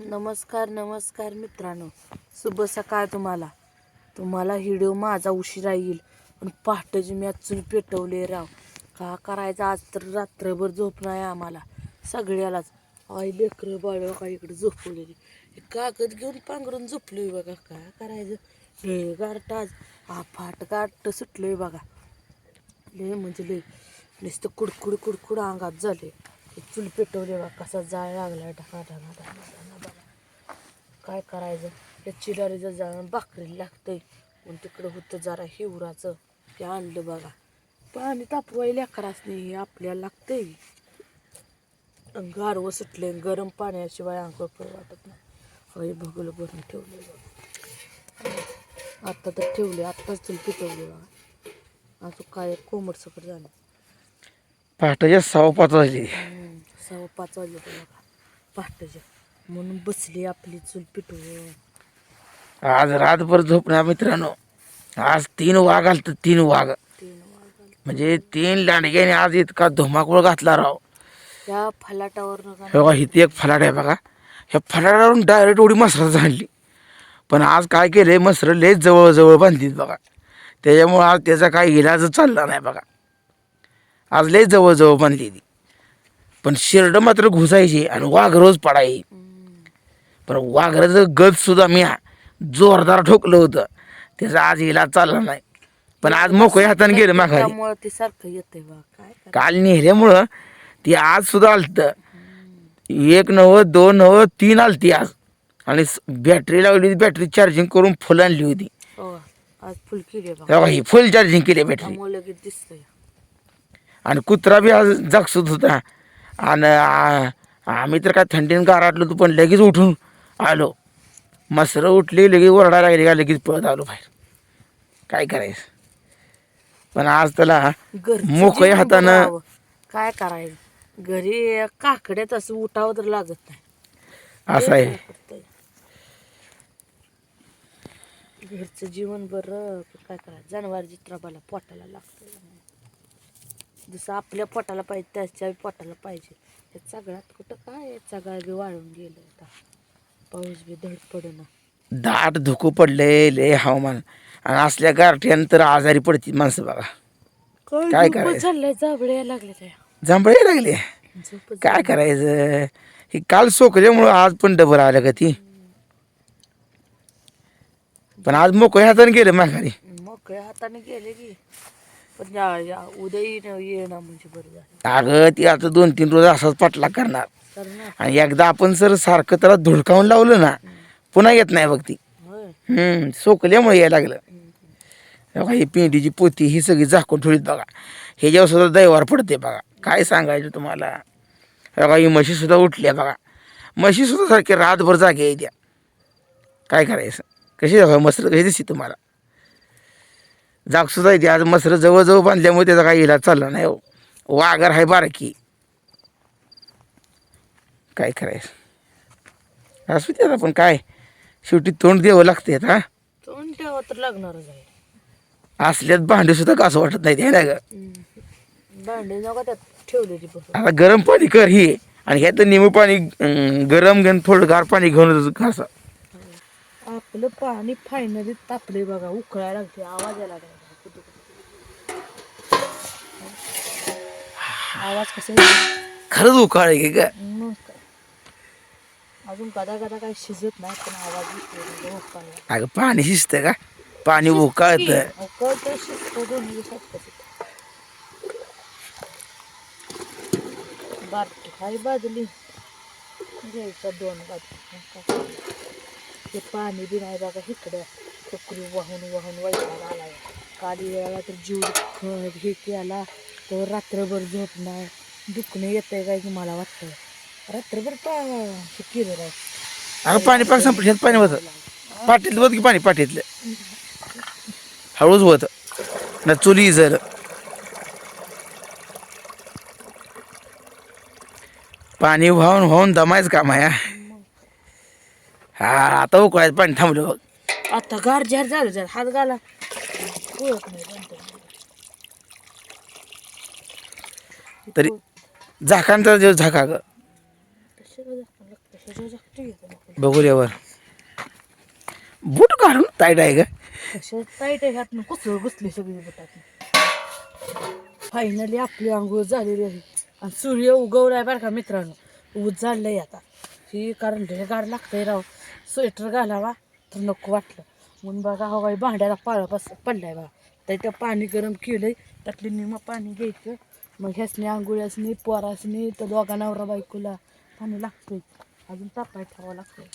नमस्कार नमस्कार मित्रांनो. शुभ सकाळ तुम्हाला. तुम्हाला व्हिडिओ माझा उशिरा येईल. पण पहाटेची मी अचून पेटवले राव. का करायचं? आज तर रात्रभर झोप नाही आम्हाला. सगळ्यालाच. आई लेकरं बाळ का इकडे झोपवलेली? हे कागद घेऊन पांघरून झोपलोय बघा. काय करायचं? हे गारट आज. हा फाट गारट सुटलोय बघा. लय म्हणजे लय. नुसतं कुडकुड कुडकुड अंगात झाले चूल पेटवले बा कसा जाळ लागला ढगा ढगा ढगा बघा काय करायचं? या चिरारीचं जाळ भाकरीला लागतंय. पण तिकडं होतं जरा हिवराचं. ते आणलं बघा. पाणी तापवायला लेकराच नाही हे आपल्याला लागतंय. अन गारवं सुटले गरम पाण्याशिवाय अंघोळ पण वाटत नाही. हे भगल भरून ठेवले बघा. आत्ता तर ठेवले आत्ताच चूल पेटवले बघा. असं काय कोमट सकट झालं. पहाटे सहा पाच झाली सव्वा पाच वाजले बघा. पहाटेच्या म्हणून बसली आपली चूल पिटवून. आज रातभर झोपणार मित्रांनो. आज तीन वाघ आलत तीन वाघ. म्हणजे तीन लांडग्याने आज इतका धुमाकूळ घातला राव. त्या फलाटावर हे बघा इथे एक फलाट आहे बघा. ह्या फलाटावरून डायरेक्ट उडी मसरा झाली. पण आज काय केलंय मसरं लयच जवळ बांधलीत बघा. त्याच्यामुळं आज त्याचा काही इलाजच चालला नाही बघा. आज लय जवळ बांधली ती पण शिरडं मात्र घुसायची आणि वाघ रोज पडायची. पण वाघराचं गज सुद्धा मी जोरदार ठोकलं होतं. त्याचा आज इलाज चालला नाही. पण आज मोकळ्या हाताने गेलं माघारी. त्यामुळं ते सारखं येतंय बा. काय करायचं? काल नेहऱ्यामुळं ती आज सुद्धा आलत. एक नव्वद दोन नव्वद तीन आलती आज. आणि बॅटरी लावली होती बॅटरी चार्जिंग करून फुल आणली होती. हो आज फुल केली बघा तेव्हा ही फुल चार्जिंग केली बॅटरी त्यामुळे लगेच दिसतंय. आणि कुत्रा बी आज जागसूत होता. आणि आम्ही तर काय थंडीनं गाराटलो होतो पण लगेच उठून आलो. मसरं उठली लगेच ओरडा लागली का लगेच पळत आलो बाहेर. काय करायचं? पण आज त्याला घरचं मोकळ्या जेवण हातानं. काय करायचं? घरी काकड्यात असं उठावं तर लागत नाही. असं आहे? घरचं जीवन बरं पण काय करायचं? जनावर चित्राबाला पोटाला लागतं जसं आपल्या पोटाला पाहिजे त्याच्या पोटाला पाहिजे. हे सगळ्यात कुठं काय सगळं बी वाळून गेलं आता. पाऊस बी धड पडना. दाट धुकू पडले लय हवामान. आणि असल्या गारठ्यानं तर आजारी पडतील माणसं बघा काय करायचं? चाललंय? यायला लागले त्या. जांभळे लागले? झोपच काय करायचं? हे काल सोकल्यामुळं आज पण डबर आलं का ती? पण आज मोकळ्या हाताने गेलं माघारी. मोकळ्या हाताने गेले की. पण या- या उद्या येणं येणं म्हणजे बरं झालं. अगं ती आता दोन तीन रोज असाच पाठला करणार. तर ना आणि एकदा आपण सर सारखं त्याला धुडकावून लावलं ना पुन्हा येत नाही बघ ती. होय. हम्म सोकल्यामुळे यायला लागलं. बघा ही पेंडीची पोती ही सगळी झाकून ठेवलीत बघा. ह्याच्यावर सुद्धा दैवार पडते बघा. काय सांगायचं तुम्हाला? बघा ही म्हशी सुद्धा उठल्या बघा. म्हशी सुद्धा सारखे रातभर जागे आहे त्या. काय करायचं? कशी बघा मसर कशी दिसते तुम्हाला? जाग सुद्धा येते आज मसर जवळजवळ बांधल्यामुळे त्याचा काही इलाज चालला नाही हो. वाघर आहे बारकी. काय करायचं? असू दे आता पण काय? शेवटी तोंड द्यावं लागते हा तोंड ठेवा तर लागणारच आहे. असल्यात भांडे सुद्धा का असं वाटत नाही त्याला ग भांडे नका त्यात ठेवलेली बघ आता गरम पाणी कर ही. आणि ह्यात निमू पाणी अं, गरम घेऊन थोडं गार पाणी घेऊन घासा. आपलं पाणी फायनली तापले बघा उकळायला लागते आवाज़ यायला लागला कुठं. आवाज़ कसा? खरंच उकाळ आहे का अजून गदा काही शिजत नाही पण आवाज़ अगं पाणी शिजतं का पाणी उकाळत उकळतं शिजतं दोन्ही दिवसात बारकी बाजली घ्यायचा दोन बाजू ते पाणी बी नाही बघा इकडं. टोकरी वाहून वाहून वैताग आला काली वेळाला तर जीव हे केला तर रात्रभर झोप नाही. दुखणं आहे काय की मला वाटतं. रात्रभर पा हे केलं आहे अगं पाणी पाक संपलं शेत पाणी होतं. पाठीतलं होत की पाणी पाठीतलं हळूच होत. ना चुली जर पाणी वाहून वाहून दमायचं काम आहे हा. आता उकळायचं पाणी थांबलं बघ आता गार जार झालं जर हात घाला ओळख नाही नंतर. तरी झाकांचा जो झाका ग कशाला झाकण लागतं? कशाला? बघूल्यावर बूट घालून ताईट आहे का कशा टाईट आहे ह्यातनं कुसळ घुसली सगळी बोटात फायनली आपली आंघोळ झालेली आहे आणि सूर्य उगवलाय बरं का मित्रांनो ऊस झालंय आता ही कारण गाड लागतंय राव स्वेटर घालावा तर नको वाटलं. म्हणून बघा हवाई भांड्याला पाळा बस पडलाय बघा. त्याच्यात पाणी गरम केलंय त्यातली निम पाणी घ्यायचं. मग ह्यासनी आंघोळ्यासनी पोरासनी तर दोघा नवरा बायकोला पाणी लागतंय. अजून तापाय ठेवावं लागतंय.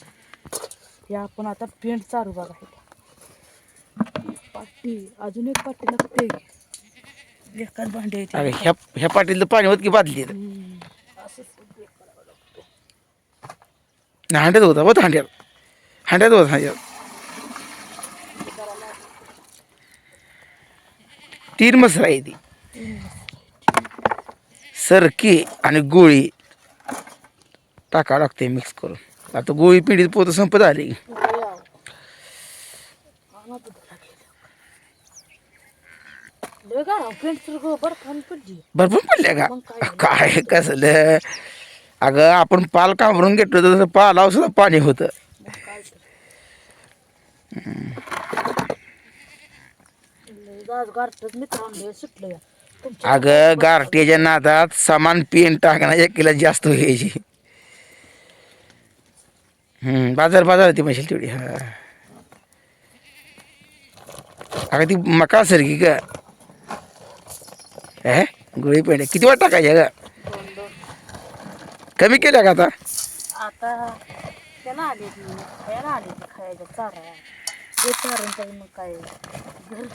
हे आपण आता पेंट चालू बघा हे. पाटी अजून एक पाटी लागते एकाच भांडे ह्या ह्या पाटील पाणी होत की बादली. असंच लागतं. हांड्यात होता बघ हांड्यात. हांड्यात होत हांड्यात. तीन मसरा आहे ती. सरकी आणि गोळी टाकावं लागते मिक्स करून. आता गोळी पिंडीत पोत संपत आली. भरपूर पडल्या का? काय कसलं? अगं आपण पाल कांबरून घेतलं तसं पालाव सुद्धा पाणी होतं मग काय तर. लय गार गारठच मित्रांनो लय सुटलं या तुमच्या अगं गारट्याच्या नादात सामान पेन टाकणं एक किलो जास्त व्हायची. बाजार बाजार होती म्हशील तेवढी हा. अगं ती मका सारखी का हे गोळी पेंड्या किती वाट टाकायच्या ग कमी केल्या का आता? ती खायला आले ती खायला चारा ते चारून काही मग काय घर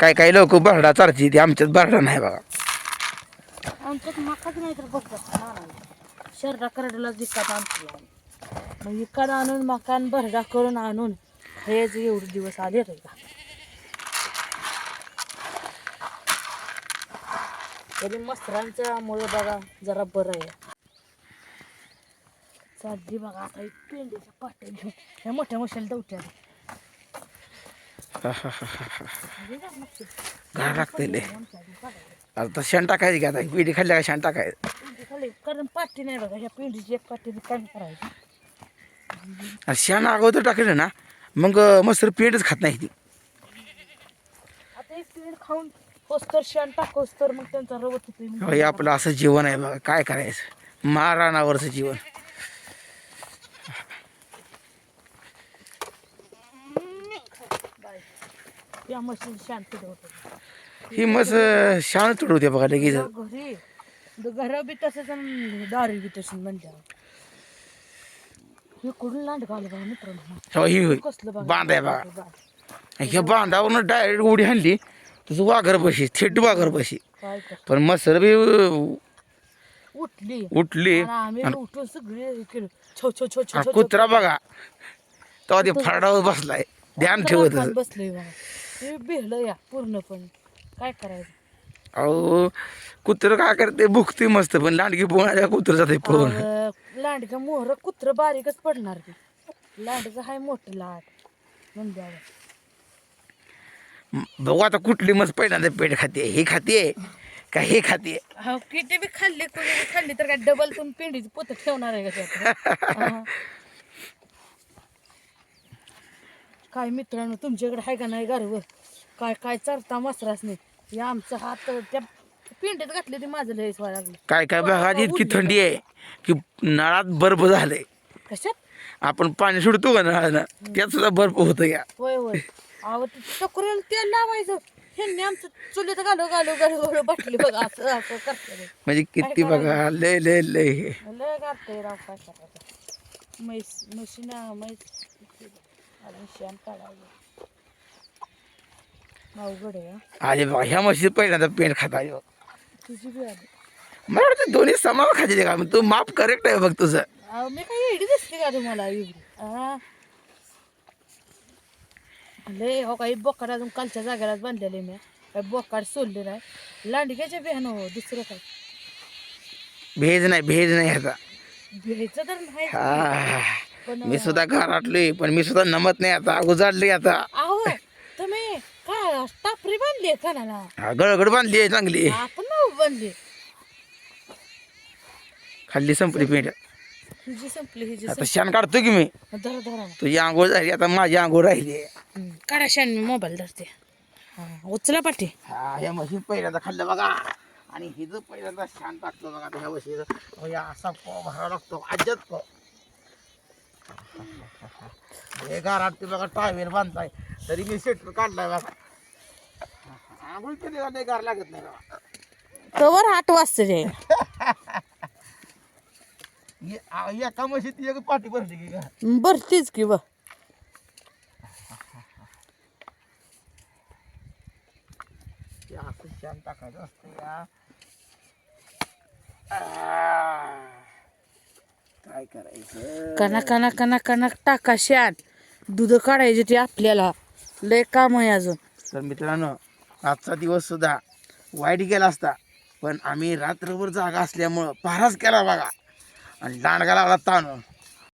काय काही लोक बरडा चारची ती आमच्यात बरडा नाही बघा. आमच्यात मकाच नाही तर बघत शर्रा करडला विकत आणतो. मग विकत आणून मकान भरडा करून आणून खायचं एवढे दिवस आले रे का? तरी मस्तरांच्या मुळे बघा जरा बरं आहे. चालली बघा आता एक पेंडीच्या पाट्या घेऊन ह्या मोठ्या मोठ्या दवट्या घाण लागते लय. आता शेण टाकायची का आता? पिढी खाल्ल्या का शेण टाकायचं? कारण पाटी नाही बघा ह्या पेंडीची एक पाटी काय करायची. आणि शेण अगोदर टाकलं ना मग मस्त पेंटच खात नाही ती. आता एक पेंड खाऊन पोस्तर शेण टाकोस तर मग त्यांचा रवत होते हे आपलं असं जीवन आहे बघा काय करायचं? माराणावरचं जीवन. या मशीन शांत ही मस्त शाण तुडवते बघा लगेच. घरी घर बी तसंच आणि दारी बी तशी म्हणल्यावर हे कुठून लांड घाल बघा मित्रांनो. हो, होय. कसलं बघा? बांध आहे बघा. ह्या बांधावरून डायरेक्ट उडी आणली तसं वाघर बशी थेट वाघर बशी. काय पण मसर बी उठली. उठली. आणि आम्ही बी उठून सगळे हे केलं छो छो छो छो आणि छो कुत्रा बघा. तेव्हा ते फरडावर बसलाय. ध्यान ठेवत बसलोय बघा. ते बिहलं या पूर्णपणे. काय करायचं? अहो कुत्र काय करते? भुकते मस्त पण लांडगी पोहण्याच्या कुत्र जाते पोहून. अहो, लांडगा मोहर कुत्र बारीकच पडणार ते. लांडगा हाय मोठं लाट. म्हणल्यावर बघू आता कुठली मस्त पहिल्यांदा पेट खाते. हे खाते का हे खाते? किती बी खाल्ली कोणी बी खाल्ली तर काय डबल तुम्ही पिंडीची पोत ठेवणार आहे का त्यात हा. काय मित्रांनो तुमच्याकडे आहे का नाही गारवर काय काय चरता मसरास नाही. हे आमचं हात त्या पिंडीत घातले ते माझं लयच व्हायला लागलं. काय काय आज इतकी थंडी आहे की नळात बर्फ झालंय. कशात? आपण पाणी सोडतो का नळानं त्यात सुद्धा बर्फ होतं या. होय होय. अहो ते टकोऱ्याला तेल लावायचं. ह्यांनी आमचं चुलीत घालू घालू घालू घालू बाटली बघा असं असं करते म्हणजे किती बघा लय लय लय. लय गाठतंय राव काय करायचं? म्हैस म्हशीना म्हैस अजून शेण काढायचं. अवघड आहे. आले बघा ह्या म्हशी पहिल्यांदा पेंट खाता आली बघ. तुझी बी आली. मला वाटतं दोन्ही समान खाते का? तू माप करेक्ट आहे बघ तुझं. अहो मी काही एडी दिसते का तुम्हाला? एवढी. हा लय हो काही बोकाड अजून कालच्या जागेलाच बांधलेले मी. काय बोकाड सोडले नाही. लांडग्याच्या बिहान हो दुसरं काय? भेज नाही भेज नाही ह्याचा घ्यायचं तर नाही. हा. मी सुद्धा घरातलोय पण मी सुद्धा नमत नाही आता उजाडले आता. अहो तुम्ही काय टापरी बांधली कानाला हा, गळगड बांधली आहे चांगली. आपण ना बांधली. खाल्ली संपली जी आता शान काढतो की मी? संपली धरा धरा. तुझी आंघोळ झाली आता माझी आंघोळ राहिली हम्म, काढा शान मी मोबाईल धरते. हा, उचला पाठी. हा ह्या म्हशी पहिल्यांदा खाल्लं बघा. आणि ही जर पहिल्यांदा शान टाकलं बघा आता ह्या म्हशीचं. या असा पाव भरावा लागतो पाव हे घरात ते बघा टावेल बांधताय. तरी मी स्वेटर काढलाय बघा. आंघोळ केली का नाही गार लागत नाही बघा. कवर आठ वाजता ये- आ- एका म्हशीत एक पाठी भरली की का भरतीच की ब ते असं शान टाकायचं असतं या. आ, काय करायचं? कना कना कना कना टाका शान दूध काढायचे ते आपल्याला. लय काम आहे अजून. तर मित्रांनो आजचा दिवस सुद्धा वाईट गेला असता पण आम्ही रात्रभर जागा असल्यामुळं पहाराच केला बघा. आणि लांडगा लागला ताण